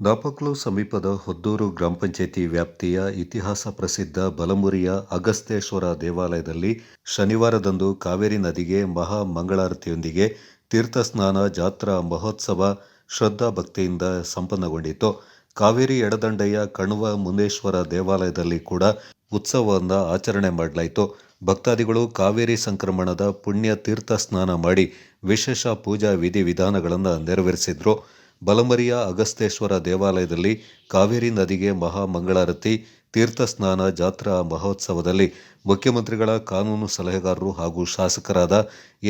ನಾಪಕ್ಲು ಸಮೀಪದ ಹೊದ್ದೂರು ಗ್ರಾಮ ಪಂಚಾಯಿತಿ ವ್ಯಾಪ್ತಿಯ ಇತಿಹಾಸ ಪ್ರಸಿದ್ಧ ಬಲಮುರಿಯ ಅಗಸ್ತೇಶ್ವರ ದೇವಾಲಯದಲ್ಲಿ ಶನಿವಾರದಂದು ಕಾವೇರಿ ನದಿಗೆ ಮಹಾ ಮಂಗಳಾರತಿಯೊಂದಿಗೆ ತೀರ್ಥಸ್ನಾನ, ಜಾತ್ರಾ, ಮಹೋತ್ಸವ ಶ್ರದ್ಧಾ ಭಕ್ತಿಯಿಂದ ಸಂಪನ್ನಗೊಂಡಿತು ಕಾವೇರಿ ಎಡದಂಡೆಯ ಕಣ್ವ ಮುನೇಶ್ವರ ದೇವಾಲಯದಲ್ಲಿ ಕೂಡ ಉತ್ಸವವನ್ನು ಆಚರಣೆ ಮಾಡಲಾಯಿತು. ಭಕ್ತಾದಿಗಳು ಕಾವೇರಿ ಸಂಕ್ರಮಣದ ಪುಣ್ಯ ತೀರ್ಥ ಸ್ನಾನ ಮಾಡಿ ವಿಶೇಷ ಪೂಜಾ ವಿಧಿವಿಧಾನಗಳನ್ನು ನೆರವೇರಿಸಿದ್ರು. ಬಲಮರಿಯ ಅಗಸ್ತೇಶ್ವರ ದೇವಾಲಯದಲ್ಲಿ ಕಾವೇರಿ ನದಿಗೆ ಮಹಾ ಮಂಗಳಾರತಿ, ತೀರ್ಥ ಸ್ನಾನ, ಜಾತ್ರಾ ಮಹೋತ್ಸವದಲ್ಲಿ ಮುಖ್ಯಮಂತ್ರಿಗಳ ಕಾನೂನು ಸಲಹೆಗಾರರು ಹಾಗೂ ಶಾಸಕರಾದ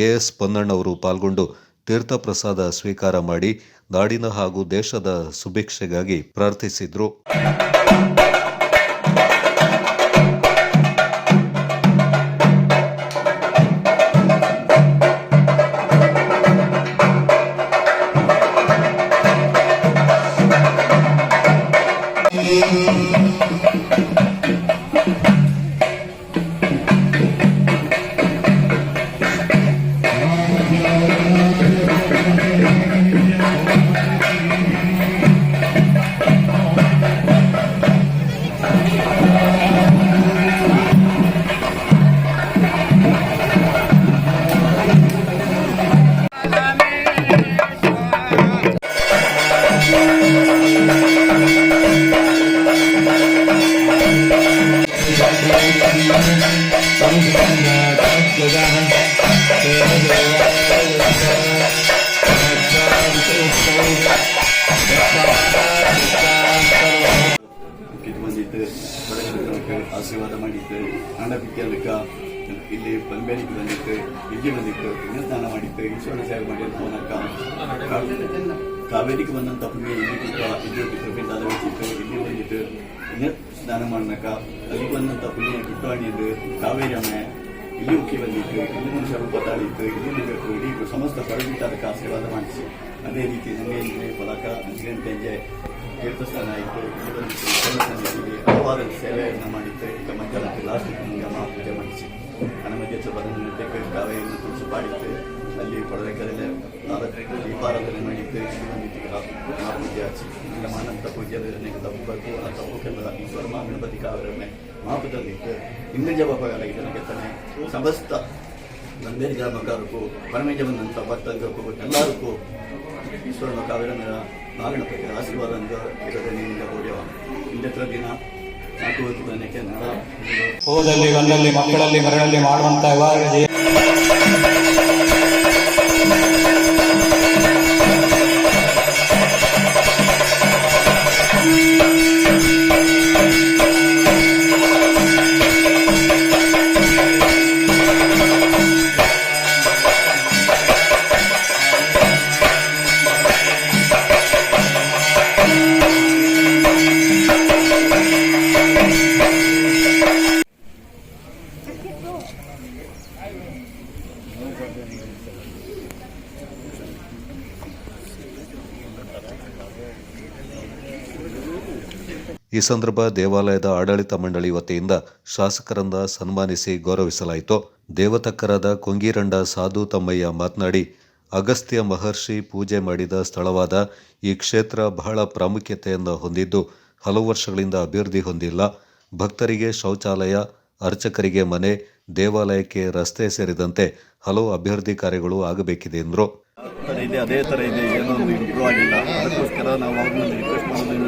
ಎಎಸ್ ಪೊನ್ನಣ್ಣವರು ಪಾಲ್ಗೊಂಡು ತೀರ್ಥ ಪ್ರಸಾದ ಸ್ವೀಕಾರ ಮಾಡಿ ನಾಡಿನ ಹಾಗೂ ದೇಶದ ಸುಭಿಕ್ಷೆಗಾಗಿ ಪ್ರಾರ್ಥಿಸಿದ್ರು. ಆಶೀರ್ವಾದ ಮಾಡಿದ್ದೆ. அடித்து அண்டபிக்கலுக்கா ಇಲ್ಲಿ ಬಂಬೇಲಿಗೆ ಬಂದಿತ್ತು ಇಲ್ಲಿ ಬಂದಿತ್ತು ಪುಣ್ಯಸ್ನಾನ ಮಾಡಿತ್ತು ಈಶ್ವರನ ಸೇವೆ ಮಾಡಿ ಮೂಲಕ ಕಾವೇರಿಗೆ ಬಂದಂತ ಪುಣ್ಯ ಇಲ್ಲಿ ಇಲ್ಲಿ ಕೃಪಿದಾನ ಇಲ್ಲಿ ಬಂದಿತ್ತು ಪುಣ್ಯಸ್ನಾನ ಮಾಡಕ ಅಲ್ಲಿ ಬಂದಂತ ಪುಣ್ಯ ಕುಟ್ಟಾಣಿದ್ದು ಕಾವೇರಿ ಅಮ್ಮೆ. ಇಲ್ಲಿ ಉಕ್ಕಿ ಬಂದಿತ್ತು ಇಲ್ಲಿ ಮನುಷ್ಯ ರೂಪ ತಾಳಿತ್ತು ಇಲ್ಲಿ ನಿಗಟ್ಟು ಇಡೀ ಸಮಸ್ತ ಪರವಿತಾದಕ್ಕೆ ಆಶೀರ್ವಾದ ಮಾಡಿಸಿ. ಅದೇ ರೀತಿ ನಮಗೆ ನನಗೆ ಫಲಕ ನನಗೆ ತೀರ್ಥಸ್ಥಾನ ಆಯಿತು ಇಲ್ಲಿ ಹಲವಾರು ಸೇವೆಯನ್ನು ಮಾಡಿದ್ದೆ. ಈಗ ಮಧ್ಯಾಹ್ನಕ್ಕೆ ಲಾಸ್ಟ್ ಗಂಗಮ್ಮ ಪೂಜೆ ಮಾಡಿಸಿ. ಹನುಮತಿ ಬಂದ ನೃತ್ಯಕ್ಕೆ ಕಾವೆಯನ್ನು ತುಳಸಿ ಮಾಡಿದ್ದೆ ಅಲ್ಲಿ ಪಡಬೇಕಾದ್ರೆ ದೀಪಾರಾಧನೆ ಮಾಡಿದ್ದೆ. ಬಂದಿತ್ತು ಆ ಪೂಜೆ ಹಚ್ಚಿ ಇಲ್ಲ ಮಾನಂತ ಪೂಜೆ ಅನೇಕ ತಪ್ಪು ಬೇಕು ಆ ತಪ್ಪು ಗಣಪತಿ ಕಾವೇರನ್ನೇ ಮಾಪದಲ್ಲಿತ್ತು ಇಂದ್ರ ಜಪಗಳ ಇದನ್ನು ತಾನೆ ಸಮಸ್ತ ನಂದೇರಿ ಗ್ರಾಮಕಾರಕ್ಕೂ ಪರಮೇಜ ಬಂದಂಥ ಭಕ್ತರಿಗೂ ಎಲ್ಲರಿಗೂ, ಈಶ್ವರನ ಕಾವೇರನ ನಾಗಣಪತಿ ಆಶೀರ್ವಾದ ಅಂತ ಇರೋದೇ ನಿನ್ನಿಂದ ಹೋಗ್ಯವ ಇಂದತ್ರ ದಿನ ಹೋದಲ್ಲಿ ಒಂದಲ್ಲಿ ಮಕ್ಕಳಲ್ಲಿ ಮರಳಲ್ಲಿ ಮಾಡುವಂತ ಈ ಸಂದರ್ಭ ದೇವಾಲಯದ ಆಡಳಿತ ಮಂಡಳಿ ವತಿಯಿಂದ ಶಾಸಕರನ್ನ ಸನ್ಮಾನಿಸಿ ಗೌರವಿಸಲಾಯಿತು. ದೇವತಕ್ಕರಾದ ಕೊಂಗೀರಂಡ ಸಾಧು ತಮ್ಮಯ್ಯ ಮಾತನಾಡಿ, ಅಗಸ್ತ್ಯ ಮಹರ್ಷಿ ಪೂಜೆ ಮಾಡಿದ ಸ್ಥಳವಾದ ಈ ಕ್ಷೇತ್ರ ಬಹಳ ಪ್ರಾಮುಖ್ಯತೆಯನ್ನು ಹೊಂದಿದ್ದು, ಹಲವು ವರ್ಷಗಳಿಂದ ಅಭಿವೃದ್ಧಿ ಹೊಂದಿಲ್ಲ. ಭಕ್ತರಿಗೆ ಶೌಚಾಲಯ ಅರ್ಚಕರಿಗೆ ಮನೆ, ದೇವಾಲಯಕ್ಕೆ ರಸ್ತೆ ಸೇರಿದಂತೆ ಹಲವು ಅಭಿವೃದ್ಧಿ ಕಾರ್ಯಗಳು ಆಗಬೇಕಿದೆ ಎಂದರು. ಇದೆ, ಅದೇ ತರ ಇದೆ, ಏನೋ ಇಂಪ್ರೂವ್ ಆಗಿಲ್ಲ. ಅದಕ್ಕೋಸ್ಕರ ನಾವು ಅವ್ರನ್ನ ರಿಕ್ವೆಸ್ಟ್ ಮಾಡೋದು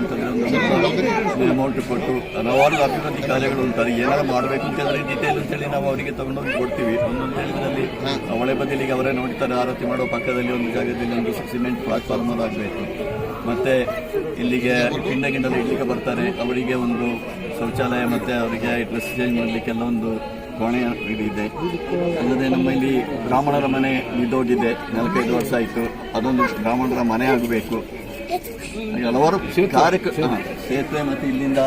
ಅಮೌಂಟ್ ಕೊಟ್ಟು, ಹಲವಾರು ಅಭಿವೃದ್ಧಿ ಕಾರ್ಯಗಳು ಅಂತಾರೆ ಏನಾರು ಮಾಡಬೇಕು ಅಂತಂದ್ರೆ ಡೀಟೇಲ್ ಅಂತೇಳಿ ನಾವು ಅವರಿಗೆ ತಗೊಂಡೋಗಿ ಕೊಡ್ತೀವಿ. ಒಂದೊಂದು ಇದರಲ್ಲಿ ಒಳೆ ಬದಿಲಿಗೆ ಅವರೇ ನೋಡ್ತಾರೆ, ಆರತಿ ಮಾಡೋ ಪಕ್ಕದಲ್ಲಿ ಒಂದು ಜಾಗದಲ್ಲಿ ಒಂದು ಸಿಮೆಂಟ್ ಪ್ಲಾಟ್ಫಾರ್ಮ್ ಆಗಬೇಕು. ಮತ್ತೆ ಇಲ್ಲಿಗೆ ಕಿಂಡ ಗಿಂಡಲ್ಲಿ ಇಡ್ಲಿಕ್ಕೆ ಬರ್ತಾರೆ. ಅವರಿಗೆ ಒಂದು ಶೌಚಾಲಯ ಮತ್ತೆ ಅವರಿಗೆ ಡ್ರೆಸ್ ಚೇಂಜ್ ಮಾಡಲಿಕ್ಕೆಲ್ಲ ಒಂದು ಕೋಣೆ ಇದೆ. ಅಲ್ಲದೆ ನಮ್ಮಲ್ಲಿ ಬ್ರಾಹ್ಮಣರ ಮನೆ ಇದೋಗಿದೆ ನಾಲ್ಕೈದು ವರ್ಷ ಆಯಿತು. ಅದೊಂದು ಬ್ರಾಹ್ಮಣರ ಮನೆ ಆಗಬೇಕು. ಹಲವಾರು ಕಾರ್ಯಕ್ರಮ ಸೇತುವೆ ಮತ್ತು ಇಲ್ಲಿಂದ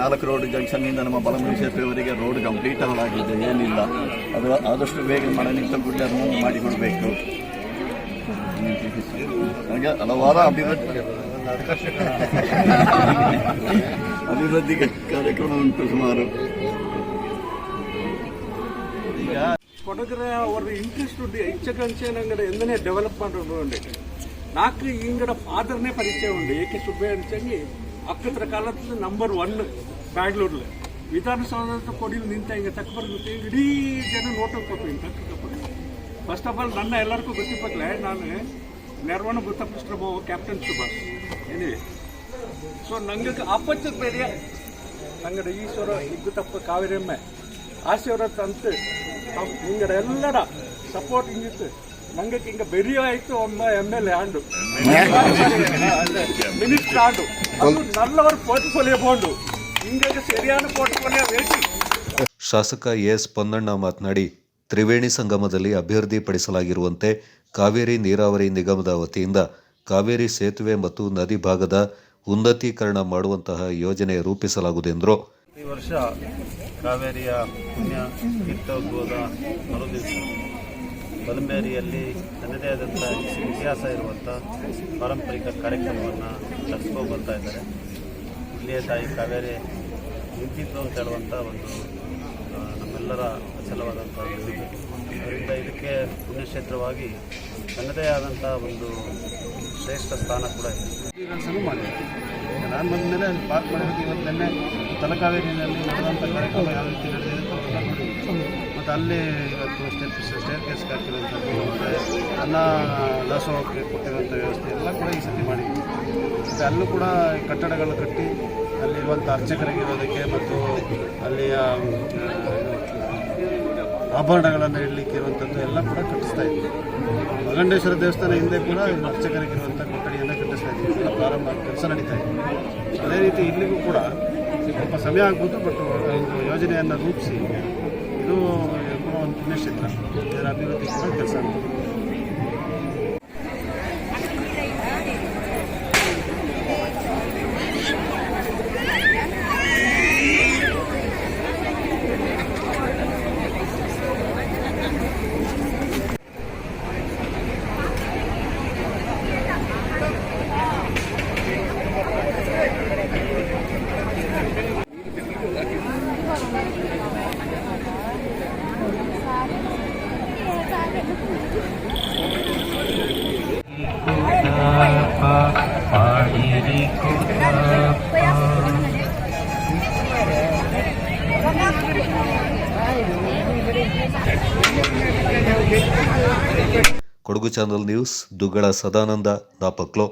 ನಾಲ್ಕು ರೋಡ್ ಜಂಕ್ಷನ್ನಿಂದ ನಮ್ಮ ಬಲಮುರಿ ಸೇತುವೆವರೆಗೆ ರೋಡ್ ಕಂಪ್ಲೀಟ್ ಆಗಿದೆ ಏನಿಲ್ಲ. ಅದು ಆದಷ್ಟು ಬೇಗ ಮಳೆ ನಿಂತ ಕೂಡಲೇ ಅದನ್ನು ಮಾಡಿಕೊಡಬೇಕು. ಹಾಗೆ ಹಲವಾರು ಅಭಿವೃದ್ಧಿ ಅಭಿವೃದ್ಧಿ ಕಾರ್ಯಕ್ರಮ ಉಂಟು ಸುಮಾರು. ಈಗ ಕೊಡಗರ ಅವರ ಇಂಟ್ರೆಸ್ಟ್ ಹೆಚ್ಚು ನಂಗಡೆ ಎಂದನೇ ಡೆವಲಪ್ ಮಾಡೋದು ನಾಲ್ಕು ಇಂಗಡ ಫಾದರ್ನೇ ಪರಿಚಯ ಉಂಡು ಏಕೆ ಸುಬ್ಬಯ್ಯ ಅನ್ಸಂಗಿ ಅಕ್ಕತ್ರ ಕಾಲದಲ್ಲಿ ನಂಬರ್ ಒನ್ ಬ್ಯಾಂಗ್ಳೂರ್ಲೆ. ವಿಧಾನಸೌಧದ ಕೊಡಿಲಿ ನಿಂತ ಹಿಂಗೆ ತಕ್ಕ ಬರ್ಗುತ್ತೆ ಇಡೀ ಜನ ನೋಟೋಕಪ್ಪ ಹಿಂಗೆ ಫಸ್ಟ್ ಆಫ್ ಆಲ್ ನನ್ನ ಎಲ್ಲರಿಗೂ ಗೊತ್ತಿಪ್ಪತ್ತಲೆ ನಾನು ನೆರವಣ ಭೂತಪೃಷ್ಠ ಕ್ಯಾಪ್ಟನ್ ಸುಭಾಷ್. ಏನಿವೆ ಸೊ ನಂಗೆ ಅಪ್ಪಚ್ಚದ ಬೇರೆ ನಂಗಡ ಈಶ್ವರ ಇದ್ದು ತಪ್ಪ ಕಾವೇರಮ್ಮ ಆಶೀರ್ವಾದ ತಂತು ನಿಂಗಡ ಎಲ್ಲಡ ಸಪೋರ್ಟ್ ಹಿಂಗಿತ್ತು ನಂಗೆ ಹಿಂಗ ಬೆರಿಯ ಆಯ್ತು ಒಮ್ಮ M L A and. Minister ಆಂಡು. ಅದು ನಲ್ಲವರ ಪೋರ್ಟ್ಫೋಲಿಯೋ ಬೋಂಡು ಹಿಂಗಾಗಿ ಸರಿಯಾದ ಪೋರ್ಟ್ಫೋಲಿಯೋ ವೇಟಿ ಶಾಸಕ ಎಸ್ ಪೊನ್ನಣ್ಣ ಮಾತನಾಡಿ ತ್ರಿವೇಣಿ ಸಂಗಮದಲ್ಲಿ ಅಭಿವೃದ್ಧಿಪಡಿಸಲಾಗಿರುವಂತೆ ಕಾವೇರಿ ನೀರಾವರಿ ನಿಗಮದ ವತಿಯಿಂದ ಕಾವೇರಿ ಸೇತುವೆ ಮತ್ತು ನದಿ ಭಾಗದ ಉನ್ನತೀಕರಣ ಮಾಡುವಂತಹ ಯೋಜನೆ ರೂಪಿಸಲಾಗುವುದೆಂದರು ಈ ವರ್ಷ ಕಾವೇರಿಯ ಪುಣ್ಯ ತೀರ್ಥೋದ್ಭವದ ಮರುದಿವಸ, ಬಲಂಬೇರಿಯಲ್ಲಿ ತನ್ನದೇ ಆದಂಥ ಇತಿಹಾಸ ಇರುವಂಥ ಪಾರಂಪರಿಕ ಕಾರ್ಯಕ್ರಮವನ್ನು ನಡೆಸ್ಕೊಂಡು ಬರ್ತಾ ಇದ್ದಾರೆ. ಇಲ್ಲಿಯ ತಾಯಿ ಕಾವೇರಿ ನಿಂತಿದ್ದು ಅಂತ ಹೇಳುವಂಥ ಒಂದು ನಮ್ಮೆಲ್ಲರ ಅಚಲವಾದಂಥ ನಂಬಿಕೆ ಅದರಿಂದ ಇದಕ್ಕೆ ಪುಣ್ಯಕ್ಷೇತ್ರವಾಗಿ ತನ್ನದೇ ಆದಂಥ ಒಂದು ಶ್ರೇಷ್ಠ ಸ್ಥಾನ ಕೂಡ ಇದೆ. ಕೆಲಸನೂ ಮಾಡಿದೆ. ನಾನು ಬಂದ ಮೇಲೆ ಅಲ್ಲಿ ಪಾರ್ಕ್ ಮಾಡಿರೋದು ಇವತ್ತು ನಿನ್ನೆ ತಲಕಾವೇರಿನಲ್ಲಿ ನಡೆದಂಥ ಕಾರ್ಯಕ್ರಮ ಯಾವ ರೀತಿ ನಡೆದಿದೆ ಮತ್ತು ಅಲ್ಲಿ ಇವತ್ತು ಸ್ಟೆಪ್ ಸ್ಟೇರ್ ಕೇಸ್ ಹಾಕಿರುವಂಥದ್ದು ಅನ್ನ ದಾಸೋಹಕ್ಕೆ ಕೊಟ್ಟಿರುವಂಥ ವ್ಯವಸ್ಥೆ ಎಲ್ಲ ಕೂಡ ಈ ಸತಿ ಮಾಡಿದ್ವಿ. ಮತ್ತು ಅಲ್ಲೂ ಕೂಡ ಕಟ್ಟಡಗಳು ಕಟ್ಟಿ ಅಲ್ಲಿರುವಂಥ ಅರ್ಚಕರಿಗೆ ಇರೋದಕ್ಕೆ ಮತ್ತು ಅಲ್ಲಿಯ ಆಭರಣಗಳನ್ನು ಇಡಲಿಕ್ಕೆ ಇರುವಂಥದ್ದು ಎಲ್ಲ ಕೂಡ ಕಟ್ಟಿಸ್ತಾ ಇದ್ವಿ. ಮಗಂಡೇಶ್ವರ ದೇವಸ್ಥಾನ ಹಿಂದೆ ಕೂಡ ಅರ್ಚಕರಿಗಿರುವಂಥ ಕೊಠಡಿಯನ್ನು ಕಟ್ಟಿಸ್ತಾ ಇದ್ವಿ. ಎಲ್ಲ ಪ್ರಾರಂಭ, ಕೆಲಸ ನಡೀತಾ ಇದೆ ಅದೇ ರೀತಿ ಇಲ್ಲಿಗೂ ಕೂಡ ಸ್ವಲ್ಪ ಸಮಯ ಆಗ್ಬೋದು ಬಟ್ ಒಂದು ಯೋಜನೆಯನ್ನು ರೂಪಿಸಿ ಇದು ಕೂಡ ಒಂದು ಪುಣ್ಯಕ್ಷೇತ್ರ. ಇದರ ಅಭಿವೃದ್ಧಿ ಕೂಡ ಕೆಲಸ ಆಗ್ಬೋದು. Kodagu channel news Duggala Sadananda Napoklu.